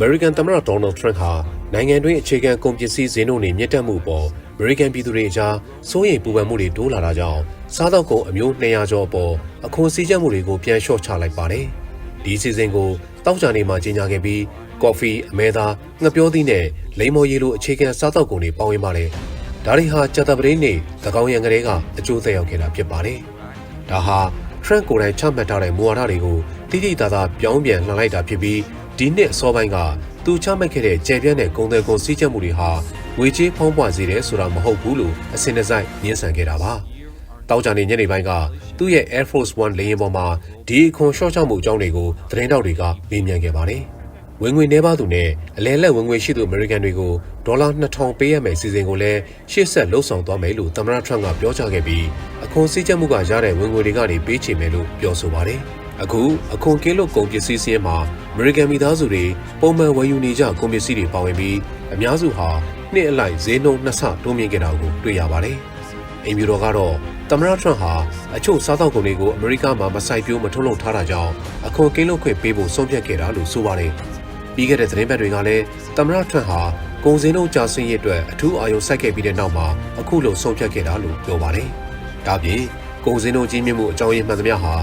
မေရိကန်သမ္မတဒေါ်နယ်ထရန့်ဟာနိုင်ငံတွင်းအခြေခံကုန်ပစ္စည်းဈေးနှုန်းတွေမြင့်တက်မှုပေါ်အမေရိကန်ပြည်သူတွေအကြားစိုးရိမ်ပူပန်မှုတွေတိုးလာတာကြောင့်စားသောက်ကုန်အမျိုး200ကျော်အပေါ်အခွန်စည်းကြပ်မှုတွေကိုပြန်လျှော့ချလိုက်ပါတယ်။ဒီစီစဉ်ကိုတောက်ကြနေမှာကြီးညာခဲ့ပြီးကော်ဖီအမဲသားငှက်ပြောသီးနဲ့လိမ္မော်ရည်လိုအခြေခံစားသောက်ကုန်တွေပေါင်းဝင်ပါတယ်။ဒါတွေဟာကြာသပတေးနေ့သကောင်းရံကလေးကအကျိုးသက်ရောက်ခဲ့တာဖြစ်ပါတယ်။ဒါဟာ Trent ကိုယ်တိုင်ချမှတ်ထားတဲ့မူဝါဒတွေကိုတိတိတသားပြောင်းပြန်လှန်လိုက်တာဖြစ်ပြီး ဒီနှစ်အစောပိုင်းကသူချမှတ်ခဲ့တဲ့ကြံပြန့်တဲ့ကုန်သည်ကုန်စည်းချက်မှုတွေဟာငွေကြေးဖုံးပွားစေတယ်ဆိုတာမဟုတ်ဘူးလို့အစင်တစိုက်ညှင်းဆန်ခဲ့တာပါ။တောက်ကြနေညနေပိုင်းကသူ့ရဲ့ Air Force One လေယာဉ်ပေါ်မှာဒီအခွန်ရှော့ချမှုအကြောင်းတွေကိုသတင်းတောက်တွေကမေးမြန်းခဲ့ပါတယ်။ဝင်ငွေနှဲပါသူနဲ့အလဲလက်ဝင်ငွေရှိသူအမေရိကန်တွေကိုဒေါ်လာ2000ပေးရမယ်စီစဉ်ကိုလည်းရှေ့ဆက်လှုပ်ဆောင်သွားမယ်လို့သမ္မတထရန့်ကပြောကြားခဲ့ပြီးအခွန်စည်းချက်မှုကရတဲ့ဝင်ငွေတွေကနေပေးချေမယ်လို့ပြောဆိုပါတယ်။ အခုအခွန်ကင်းလို့ကုန်ပစ္စည်းစည်းမှာအမေရိကန်မိသားစုတွေပုံမှန်ဝယ်ယူနေကြကုန်ပစ္စည်းတွေပါဝင်ပြီးအများစုဟာနှစ်အလိုက်ဈေးနှုန်းနှစ်ဆတိုးမြင့်ခဲ့တာကိုတွေ့ရပါတယ်။အိမ်ဖြူတော်ကတော့သမ္မတထရန့်ဟာအချို့စားသောက်ကုန်တွေကိုအမေရိကမှာမဆိုင်ပြိုးမထုတ်လုပ်ထားတာကြောင့်အခွန်ကင်းလို့ခွင့်ပေးဖို့ဆုံးဖြတ်ခဲ့တာလို့ဆိုပါတယ်။ပြီးခဲ့တဲ့သတင်းပတ်တွေကလည်းသမ္မတထရန့်ဟာကုန်စည်နှုန်းကျဆင်းရေးအတွက်အထူးအာရုံစိုက်ခဲ့ပြီးတဲ့နောက်မှာအခုလိုဆုံးဖြတ်ခဲ့တာလို့ပြောပါတယ်။ဒါပြင်ကုန်စည်နှုန်းကြီးမြင့်မှုအကြောင်းရင်းမှန်သမျှဟာ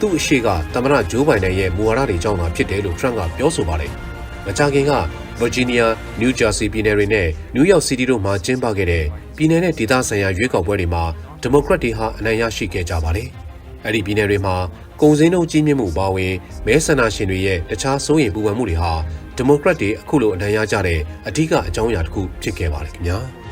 သူ့အရှိကသမ္မတဂျိုးဘိုင်ဒန်ရဲ့မူဝါဒတွေကြောင့်သာဖြစ်တယ်လို့ထရန့်ကပြောဆိုပါတယ်။မကြာခင်ကဗာဂျီးနီးယား၊နယူးဂျာစီပြည်နယ်တွေနဲ့နယူးယောက်စီးတီးတို့မှာကျင်းပခဲ့တဲ့ပြည်နယ်နဲ့ဒေသဆိုင်ရာရွေးကောက်ပွဲတွေမှာဒီမိုကရက်တွေဟာအနိုင်ရရှိခဲ့ကြပါတယ်။အဲ့ဒီပြည်နယ်တွေမှာကုန်စည်နှုန်းကြီးမြင့်မှုပါဝင်မဲဆန္ဒရှင်တွေရဲ့တခြားစိုးရိမ်ပူပန်မှုတွေဟာဒီမိုကရက်တွေအခုလိုအနိုင်ရကြတဲ့အဓိကအကြောင်းအရာတစ်ခုဖြစ်ခဲ့ပါတယ်ခင်ဗျာ။